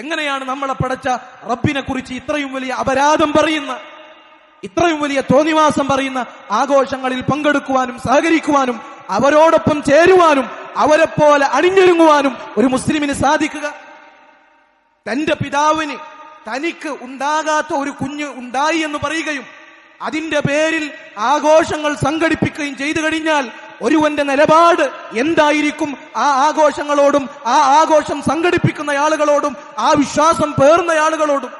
എങ്ങനെയാണ് നമ്മളെ പടച്ച റബ്ബിനെ കുറിച്ച് ഇത്രയും വലിയ അപരാധം പറയുന്ന ഇത്രയും വലിയ തോന്നിവാസം പറയുന്ന ആഘോഷങ്ങളിൽ പങ്കെടുക്കുവാനും സഹകരിക്കുവാനും അവരോടൊപ്പം ചേരുവാനും അവരെ പോലെ അണിഞ്ഞൊരുങ്ങുവാനും ഒരു മുസ്ലിമിന് സാധിക്കുക? തന്റെ പിതാവിന് തനിക്ക് ഉണ്ടാകാത്ത ഒരു കുഞ്ഞ് ഉണ്ടായി എന്ന് പറയുകയും അതിന്റെ പേരിൽ ആഘോഷങ്ങൾ സംഘടിപ്പിക്കുകയും ചെയ്തു കഴിഞ്ഞാൽ ഒരുവന്റെ നിലപാട് എന്തായിരിക്കും? ആ ആഘോഷങ്ങളോടും ആ ആഘോഷം സംഘടിപ്പിക്കുന്ന ആളുകളോടും ആ വിശ്വാസം പേർന്ന ആളുകളോടും.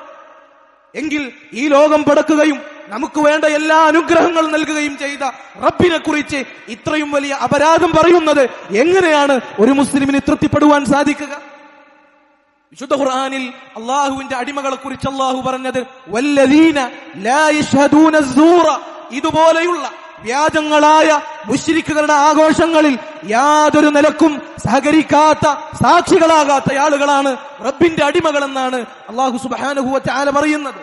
എങ്കിൽ ഈ ലോകം പടക്കുകയും നമുക്ക് വേണ്ട എല്ലാ അനുഗ്രഹങ്ങളും നൽകുകയും ചെയ്ത റബ്ബിനെ കുറിച്ച് ഇത്രയും വലിയ അപരാധം പറയുന്നത് എങ്ങനെയാണ് ഒരു മുസ്ലിമിന് തൃപ്തിപ്പെടുവാൻ സാധിക്കുക? വിശുദ്ധ ഖുർആനിൽ അള്ളാഹുവിന്റെ അടിമകളെ കുറിച്ച് അള്ളാഹു പറഞ്ഞത് വല്ലദീന ലാ സൂറ ഇതുപോലെയുള്ള വ്യാജങ്ങളായ മുശ്രിക്കുകളുടെ ആഘോഷങ്ങളിൽ യാതൊരു നിലക്കും സഹകരിക്കാത്ത സാക്ഷികളാകാത്ത ആളുകളാണ് റബ്ബിന്റെ അടിമകളെന്നാണ് അള്ളാഹു സുബാനുഭൂവ ചാല പറയുന്നത്.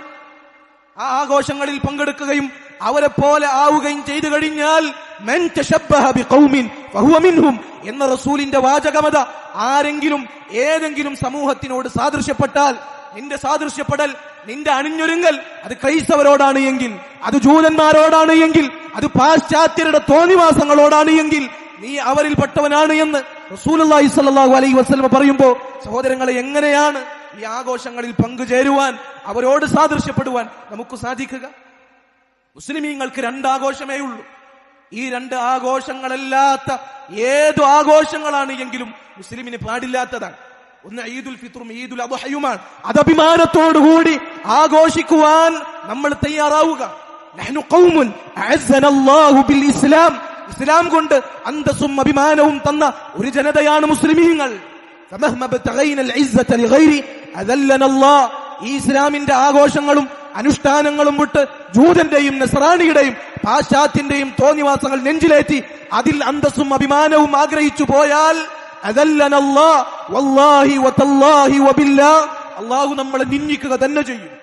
ആ ആഘോഷങ്ങളിൽ പങ്കെടുക്കുകയും അവരെ പോലെ ആവുകയും ചെയ്തു കഴിഞ്ഞാൽ എന്ന റസൂലിന്റെ വാചകമത ആരെങ്കിലും ഏതെങ്കിലും സമൂഹത്തിനോട് സാദൃശ്യപ്പെട്ടാൽ നിന്റെ സാദൃശ്യപ്പെടൽ നിന്റെ അണിഞ്ഞൊരുങ്ങൽ അത് ക്രൈസ്തവരോടാണ് എങ്കിൽ അത് ജൂതന്മാരോടാണ് എങ്കിൽ അത് പാശ്ചാത്യരുടെ തോന്നിവാസങ്ങളോടാണ് എങ്കിൽ നീ അവരിൽപ്പെട്ടവനാണ് എന്ന് റസൂലി സല്ലാഹു അലൈഹി വസ്ലമ പറയുമ്പോൾ സഹോദരങ്ങളെ എങ്ങനെയാണ് ഈ ആഘോഷങ്ങളിൽ പങ്കുചേരുവാൻ അവരോട് സാദൃശ്യപ്പെടുവാൻ നമുക്ക് സാധിക്കുക? മുസ്ലിമീങ്ങൾക്ക് രണ്ട് ആഘോഷമേ ഉള്ളൂ. ഈ രണ്ട് ആഘോഷങ്ങളല്ലാത്ത ഏതു ആഘോഷങ്ങളാണ് എങ്കിലും മുസ്ലിമിന് പാടില്ലാത്തതാണ്. ഒന്ന് ഈദുൽ ഫിത്റും ഈദുൽ അബുഹയുമാണ്. അത് അഭിമാനത്തോടുകൂടി ആഘോഷിക്കുവാൻ നമ്മൾ തയ്യാറാവുക. നഹ്നു ഖൗമുൻ അഅസ്സന അല്ലാഹു ബിൽ ഇസ്ലാം ഇസ്ലാം കൊണ്ട് അന്തസ്സും അഭിമാനവും തന്ന ഒരു ജനതയാണ് മുസ്ലിമീങ്ങൾ. ഈ ഇസ്ലാമിന്റെ ആഘോഷങ്ങളും അനുഷ്ഠാനങ്ങളും വിട്ട് ജൂതന്റെയും നസറാണിയുടെയും പാശ്ചാത്യന്റെയും തോന്നിവാസങ്ങൾ നെഞ്ചിലേറ്റി അതിൽ അന്തസ്സും അഭിമാനവും ആഗ്രഹിച്ചു പോയാൽ അതല്ലനല്ലാ വല്ലാഹി വതല്ലാഹി വബില്ലാഹ് അള്ളാഹു നമ്മളെ നിന്ദിക്കുക തന്നെ ചെയ്യും.